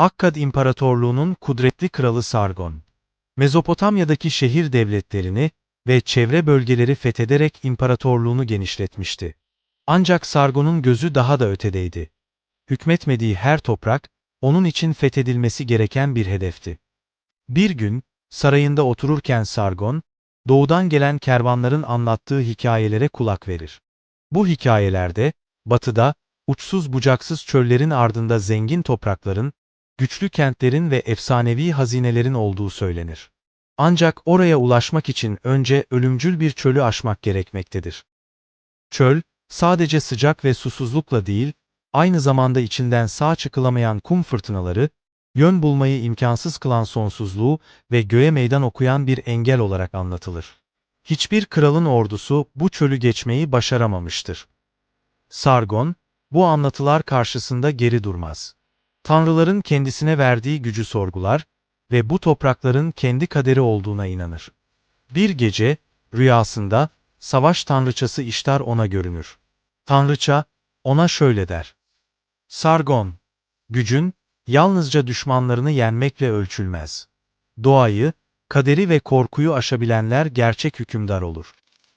Akkad İmparatorluğu'nun kudretli kralı Sargon. Mezopotamya'daki şehir devletlerini ve çevre bölgeleri fethederek imparatorluğunu genişletmişti. Ancak Sargon'un gözü daha da ötedeydi. Hükmetmediği her toprak, onun için fethedilmesi gereken bir hedefti. Bir gün, sarayında otururken Sargon, doğudan gelen kervanların anlattığı hikayelere kulak verir. Bu hikayelerde, batıda, uçsuz bucaksız çöllerin ardında zengin toprakların, güçlü kentlerin ve efsanevi hazinelerin olduğu söylenir. Ancak oraya ulaşmak için önce ölümcül bir çölü aşmak gerekmektedir. Çöl, sadece sıcak ve susuzlukla değil, aynı zamanda içinden sağ çıkılamayan kum fırtınaları, yön bulmayı imkansız kılan sonsuzluğu ve göğe meydan okuyan bir engel olarak anlatılır. Hiçbir kralın ordusu bu çölü geçmeyi başaramamıştır. Sargon, bu anlatılar karşısında geri durmaz. Tanrıların kendisine verdiği gücü sorgular ve bu toprakların kendi kaderi olduğuna inanır. Bir gece, rüyasında, savaş tanrıçası İştar ona görünür. Tanrıça, ona şöyle der. Sargon, gücün, yalnızca düşmanlarını yenmekle ölçülmez. Doğayı, kaderi ve korkuyu aşabilenler gerçek hükümdar olur.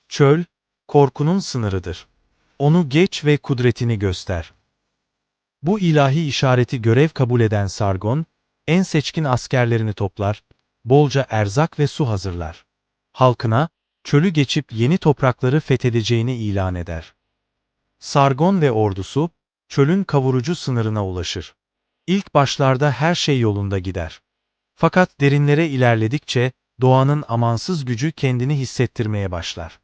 Çöl, korkunun sınırıdır. Onu geç ve kudretini göster. Bu ilahi işareti görev kabul eden Sargon, en seçkin askerlerini toplar, bolca erzak ve su hazırlar. Halkına, çölü geçip yeni toprakları fethedeceğini ilan eder. Sargon ve ordusu, çölün kavurucu sınırına ulaşır. İlk başlarda her şey yolunda gider. Fakat derinlere ilerledikçe, doğanın amansız gücü kendini hissettirmeye başlar.